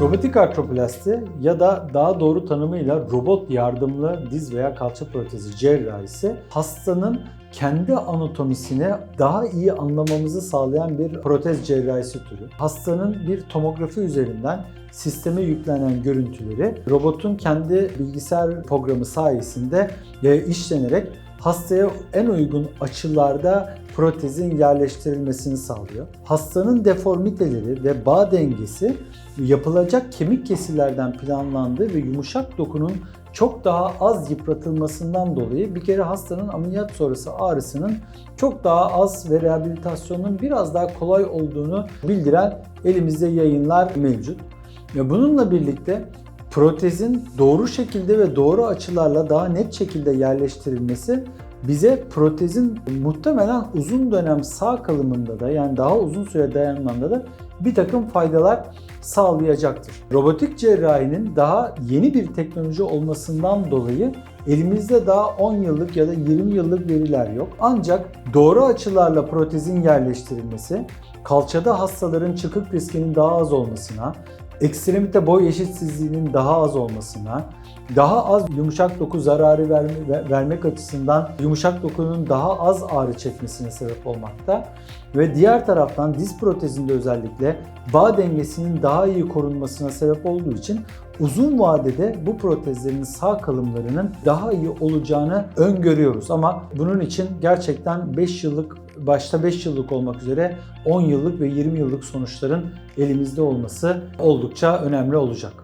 Robotik artroplasti ya da daha doğru tanımıyla robot yardımlı diz veya kalça protezi cerrahisi hastanın kendi anatomisini daha iyi anlamamızı sağlayan bir protez cerrahisi türü. Hastanın bir tomografi üzerinden sisteme yüklenen görüntüleri robotun kendi bilgisayar programı sayesinde e, işlenerek hastaya en uygun açılarda protezin yerleştirilmesini sağlıyor. Hastanın deformiteleri ve bağ dengesi yapılacak kemik kesilerden planlandığı ve yumuşak dokunun çok daha az yıpratılmasından dolayı bir kere hastanın ameliyat sonrası ağrısının çok daha az ve rehabilitasyonun biraz daha kolay olduğunu bildiren elimizde yayınlar mevcut. Bununla birlikte protezin doğru şekilde ve doğru açılarla daha net şekilde yerleştirilmesi bize protezin muhtemelen uzun dönem sağ kalımında da yani daha uzun süre dayanmanda da bir takım faydalar sağlayacaktır. Robotik cerrahinin daha yeni bir teknoloji olmasından dolayı elimizde daha 10 yıllık ya da 20 yıllık veriler yok. Ancak doğru açılarla protezin yerleştirilmesi, kalçada hastaların çıkık riskinin daha az olmasına, ekstremite boy eşitsizliğinin daha az olmasına, daha az yumuşak doku zararı verme, ve- vermek açısından yumuşak dokunun daha az ağrı çekmesine sebep olmakta ve diğer taraftan diz protezinde özellikle bağ dengesinin daha iyi korunmasına sebep olduğu için uzun vadede bu protezlerin sağ kalımlarının daha iyi olacağını öngörüyoruz ama bunun için gerçekten 5 yıllık başta 5 yıllık olmak üzere 10 yıllık ve 20 yıllık sonuçların elimizde olması oldukça önemli olacak.